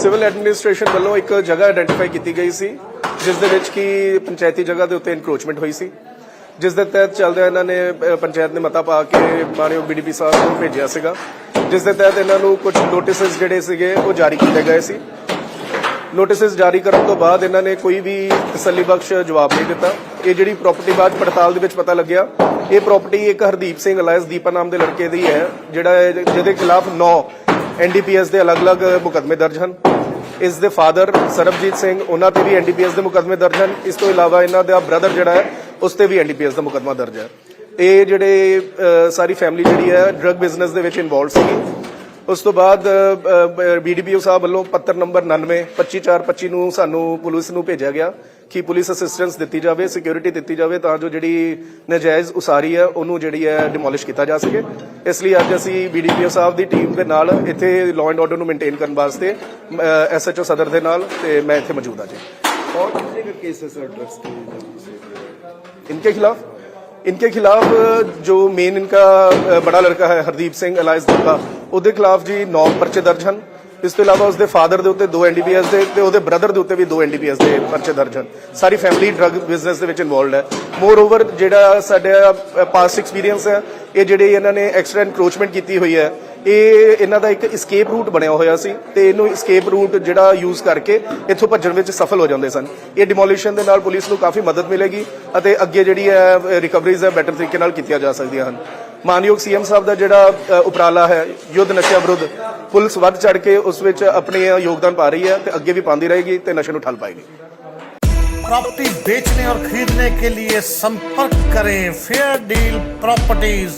Civil administration ਵੱਲੋਂ ਇੱਕ ਜਗ੍ਹਾ ਆਇਡੈਂਟੀਫਾਈ ਕੀਤੀ ਗਈ ਸੀ, ਜਿਸ ਦੇ ਵਿੱਚ ਕਿ ਪੰਚਾਇਤੀ ਜਗ੍ਹਾ ਦੇ ਉੱਤੇ ਇਨਕਰੋਚਮੈਂਟ ਹੋਈ ਸੀ, ਜਿਸ ਦੇ ਤਹਿਤ ਚੱਲਦਿਆਂ ਇਹਨਾਂ ਨੇ ਪੰਚਾਇਤ ਨੇ ਮਤਾ ਪਾ ਕੇ ਮਾਨਯੋਗ ਬੀਡੀਪੀ ਸਾਹਿਬ ਨੂੰ ਭੇਜਿਆ ਸੀਗਾ। ਜਿਸ ਦੇ ਤਹਿਤ ਇਹਨਾਂ ਨੂੰ ਕੁਝ ਨੋਟਿਸਸ ਜਿਹੜੇ ਸੀਗੇ, ਉਹ ਜਾਰੀ ਕੀਤੇ ਗਏ ਸੀ। ਨੋਟਿਸਸ ਜਾਰੀ ਕਰਨ ਤੋਂ ਬਾਅਦ ਇਹਨਾਂ ਨੇ ਕੋਈ ਵੀ ਤਸੱਲੀਬਖਸ਼ ਜਵਾਬ ਨਹੀਂ ਦਿੱਤਾ। ਇਹ ਜਿਹੜੀ ਪ੍ਰਾਪਰਟੀ ਬਾਅਦ ਪੜਤਾਲ ਦੇ ਵਿੱਚ ਪਤਾ ਲੱਗਿਆ ਇਹ ਪ੍ਰਾਪਰਟੀ ਇੱਕ ਹਰਦੀਪ ਸਿੰਘ ਅਲਾਇਸ ਦੀਪਾ ਨਾਮ ਦੇ ਲੜਕੇ ਦੀ ਹੈ, ਜਿਹੜਾ ਜਿਹਦੇ ਖਿਲਾਫ 9 ਐਨਡੀਪੀਐਸ ਦੇ ਅਲੱਗ-ਅਲੱਗ ਮੁਕੱਦਮੇ ਦਰਜ ਹਨ। ਇਸ ਦੇ ਫਾਦਰ ਸਰਬਜੀਤ ਸਿੰਘ, ਉਹਨਾਂ ਤੇ ਵੀ ਐਨਡੀਪੀਐਸ ਦੇ ਮੁਕੱਦਮੇ ਦਰਜ ਹਨ। ਇਸ ਤੋਂ ਇਲਾਵਾ ਇਹਨਾਂ ਦਾ ਬ੍ਰਦਰ ਜਿਹੜਾ ਹੈ, ਉਸ ਤੇ ਵੀ ਐਨਡੀਪੀਐਸ ਦਾ ਮੁਕੱਦਮਾ ਦਰਜ ਹੈ। ਇਹ ਜਿਹੜੇ ਸਾਰੀ ਫੈਮਿਲੀ ਜਿਹੜੀ ਹੈ ਡਰੱਗ ਬਿਜ਼ਨਸ ਦੇ ਵਿੱਚ ਇਨਵੋਲਵ ਸੀਗੀ। ਉਸ ਤੋਂ ਬਾਅਦ ਬੀਡੀਪੀਓ ਸਾਹਿਬ ਵੱਲੋਂ ਪੱਤਰ ਨੰਬਰ 99 25425 ਨੂੰ ਸਾਨੂੰ ਪੁਲਿਸ ਨੂੰ ਭੇਜਿਆ ਗਿਆ। ਕਿ ਪੁਲਿਸ ਅਸਿਸਟੈਂਸ ਦਿੱਤੀ ਜਾਵੇ ਸਿਕਿਉਰਿਟੀ ਦਿੱਤੀ ਜਾਵੇ ਤਾਂ ਜੋ ਜਿਹੜੀ ਨਜਾਇਜ਼ ਉਸਾਰੀ ਹੈ ਉਹਨੂੰ ਜਿਹੜੀ ਹੈ ਡਿਮੋਲਿਸ਼ ਕੀਤਾ ਜਾ ਸਕੇ ਇਸ ਲਈ ਅੱਜ ਅਸੀਂ ਬੀਡੀਪੀਓ ਸਾਹਿਬ ਦੀ ਟੀਮ ਦੇ ਨਾਲ ਇੱਥੇ ਲਾਅ ਐਂਡ ਆਰਡਰ ਨੂੰ ਮੇਨਟੇਨ ਕਰਨ ਵਾਸਤੇ ਐਸਐਚਓ ਸਦਰ ਦੇ ਨਾਲ ਤੇ ਮੈਂ ਇੱਥੇ ਮੌਜੂਦ ਹਾਂ ਜੀ और कितने का केसेस है ड्रग्स के इनके खिलाफ इनके खिलाफ जो मेन इनका अ, बड़ा लड़का है हरदीप सिंह ਅਲਾਇਸ ਦਿੱਤਾ ਉਹਦੇ ਖਿਲਾਫ ਜੀ 9 ਪਰਚੇ ਦਰਜ ਹਨ ਇਸ ਤੋਂ ਇਲਾਵਾ ਉਸਦੇ ਫਾਦਰ ਦੇ ਉੱਤੇ ਦੋ ਐਨਡੀਪੀਐਸ ਦੇ ਤੇ ਉਹਦੇ ਬ੍ਰਦਰ ਦੇ ਉੱਤੇ ਵੀ ਦੋ ਐਨਡੀਪੀਐਸ ਦੇ ਪਰਚੇ ਦਰਜ ਹਨ। ਸਾਰੀ ਫੈਮਿਲੀ ਡਰੱਗ ਬਿਜ਼ਨਸ ਦੇ ਵਿੱਚ ਇਨਵੋਲਡ ਹੈ। ਮੋਰ ਓਵਰ ਜਿਹੜਾ ਸਾਡਾ ਪਾਸਟ ਐਕਸਪੀਰੀਅੰਸ ਹੈ, ਇਹ ਜਿਹੜੇ ਇਹਨਾਂ ਨੇ ਐਕਸਟਰਾ ਐਨਕਰੋਚਮੈਂਟ ਕੀਤੀ ਹੋਈ ਹੈ, ਇਹ ਇਹਨਾਂ ਦਾ ਇੱਕ ਇਸਕੇਪ ਰੂਟ ਬਣਿਆ ਹੋਇਆ ਸੀ ਤੇ ਇਹਨੂੰ ਇਸਕੇਪ ਰੂਟ ਜਿਹੜਾ ਯੂਜ਼ ਕਰਕੇ ਇੱਥੋਂ ਭੱਜਣ ਵਿੱਚ ਸਫਲ ਹੋ ਜਾਂਦੇ ਸਨ। ਇਹ ਡਿਮੋਲੀਸ਼ਨ ਦੇ ਨਾਲ ਪੁਲਿਸ ਨੂੰ ਕਾਫੀ ਮਦਦ ਮਿਲੇਗੀ ਅਤੇ ਅੱਗੇ ਜਿਹੜੀ ਹੈ ਰਿਕਵਰੀਜ਼ ਹੈ ਬੈਟਰ ਤਰੀਕੇ ਨਾਲ ਕੀਤੀਆਂ ਜਾ ਸਕਦੀਆਂ ਹਨ। ਮਾਨਯੋਗ ਸੀਐਮ ਸਾਹਿਬ ਦਾ ਜਿਹੜਾ ਅ, ਉਪਰਾਲਾ ਹੈ ਯੁੱਧ ਨਸ਼ਾ ਵਿਰੁੱਧ ਪੁਲਿਸ ਵੱਧ ਚੜ ਕੇ ਉਸ ਵਿੱਚ ਆਪਣੇ ਯੋਗਦਾਨ ਪਾ ਰਹੀ ਹੈ ਤੇ ਅੱਗੇ ਵੀ ਪਾਉਂਦੀ ਰਹੇਗੀ ਤੇ ਨਸ਼ੇ ਨੂੰ ਠੱਲ ਪਾਏਗੀ प्रॉपर्टी बेचने और खरीदने के लिए संपर्क करें फेयर डील प्रॉपर्टीज